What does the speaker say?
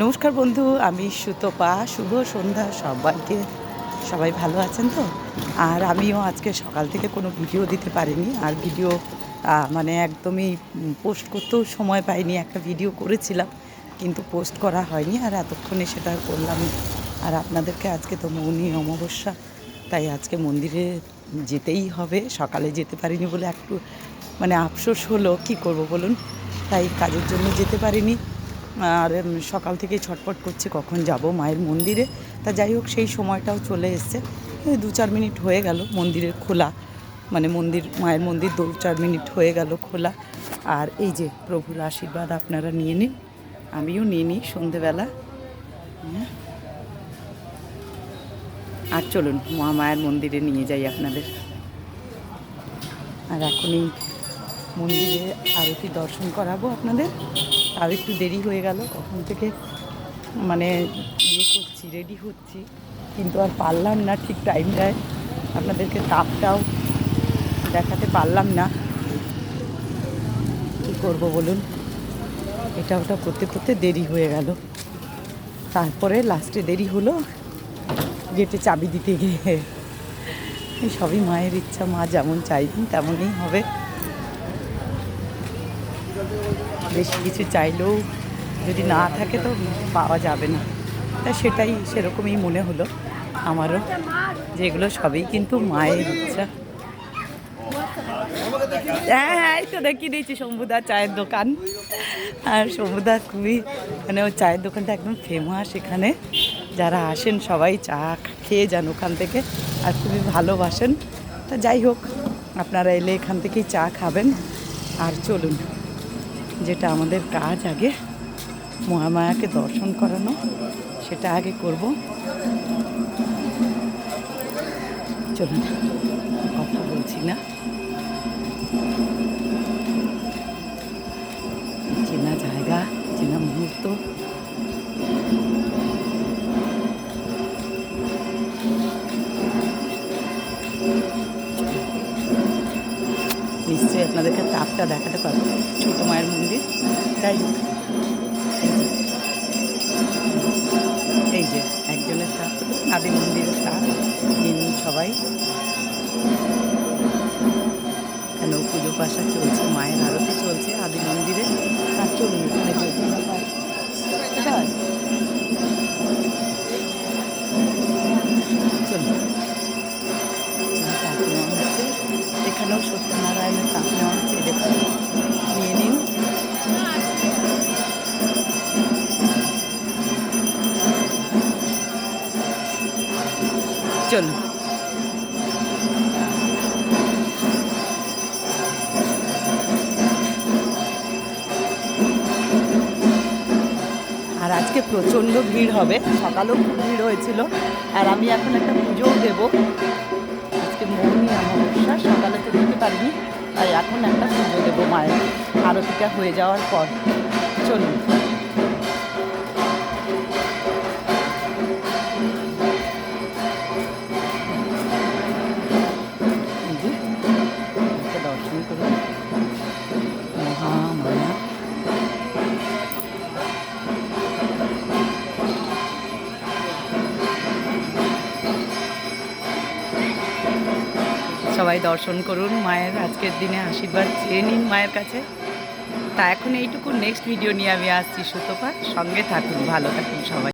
নমস্কার বন্ধু, আমি সুতপা। শুভ সন্ধ্যা সবাইকে। সবাই ভালো আছেন তো? আর আমিও আজকে সকাল থেকে কোনো ভিডিও দিতে পারিনি। আর ভিডিও মানে একদমই পোস্ট করতেও সময় পাইনি, একটা ভিডিও করেছিলাম, কিন্তু পোস্ট করা হয়নি, আর এতক্ষণে সেটা করলাম আর আপনাদেরকে আজকে তো মৌনী অমাবস্যা, তাই আজকে মন্দিরে যেতেই হবে। সকালে যেতে পারিনি বলে একটু মানে আফসোস হলো, কি করব বলুন? তাই কাজের জন্য যেতে পারিনি। আর সকাল থেকে ছটপট করছি কখন যাব মায়ের মন্দিরে। তা যাই হোক, সেই সময়টাও চলে এসছে। এই দু চার মিনিট হয়ে গেল মন্দিরের খোলা। মানে মন্দির, মায়ের মন্দির দু চার মিনিট হয়ে গেল খোলা। আর এই যে প্রভুর আশীর্বাদ আপনারা নিয়ে নিন, আমিও নিয়ে নিই সন্ধেবেলা। হ্যাঁ। আর চলুন, মা মায়ের মন্দিরে নিয়ে যাই আপনাদের। আর এখনই মন্দিরে আরতি দর্শন করাবো আপনাদের। তাও একটু দেরি হয়ে গেল কখন থেকে মানে ইয়ে করছি রেডি হচ্ছি। কিন্তু আর পারলাম না ঠিক টাইমটায় আপনাদেরকে তাপটাও দেখাতে পারলাম না। কী করব বলুন? এটা ওটা করতে করতে দেরি হয়ে গেল। তারপরে লাস্টে দেরি হলো গেটে চাবি দিতে গিয়ে। সবই মায়ের ইচ্ছা, মা যেমন চাইবেন তেমনই হবে। বেশি কিছু চাইলেও যদি না থাকে তো পাওয়া যাবে না। তা সেটাই সেরকমই মনে হলো আমারও যেগুলো সবই কিন্তু মায়ের ইচ্ছা। হ্যাঁ হ্যাঁ এই তো দেখিয়ে দিয়েছি শম্ভুদা চায়ের দোকান। আর শম্ভুদা খুবই মানে ওই চায়ের দোকানটা একদম ফেমাস এখানে। যারা আসেন সবাই চা খেয়ে যান ওখান থেকে আর খুবই ভালোবাসেন। তা যাই হোক, আপনারা এলে এখান থেকেই চা খাবেন। আর চলুন। যেটা আমাদের কাজ আগে, মহামায়াকে দর্শন করানো, সেটা আগে করব। চলুন, কথা বলছি না। চেনা জায়গা, চেনা মুহূর্ত নিশ্চয়ই আপনাদেরকে তাপটা দেখাতে পারব। ছোট মায়ের মন্দির, তাই এই যে একজনের তাপ, আদি মন্দিরের তাপ নিন সবাই। কেন পুজো পাশা চলছে, মায়ের আরতি চলছে, আদি মন্দিরে। তার চলুন এখানে নিয়ে নিন চলুন আর আজকে প্রচণ্ড ভিড় হবে। সকালেও খুব ভিড় হয়েছিল। আর আমি এখন একটা পুজোও দেবো। আজকে মৌনি অমাবস্যা, সকালে তো পারিনি তাই এখন একটা পুজো দেবো মায়ের। আরতিটা হয়ে যাওয়ার পর। চলুন। দর্শন করুন। সবাই দর্শন করুন, মায়ের আজকের দিনে আশীর্বাদ চেয়ে নিন মায়ের কাছে। তা এখন এইটুকু নেক্সট ভিডিও নিয়ে আমি আসছি সুতপা সঙ্গে থাকুন, ভালো থাকুন সবাই।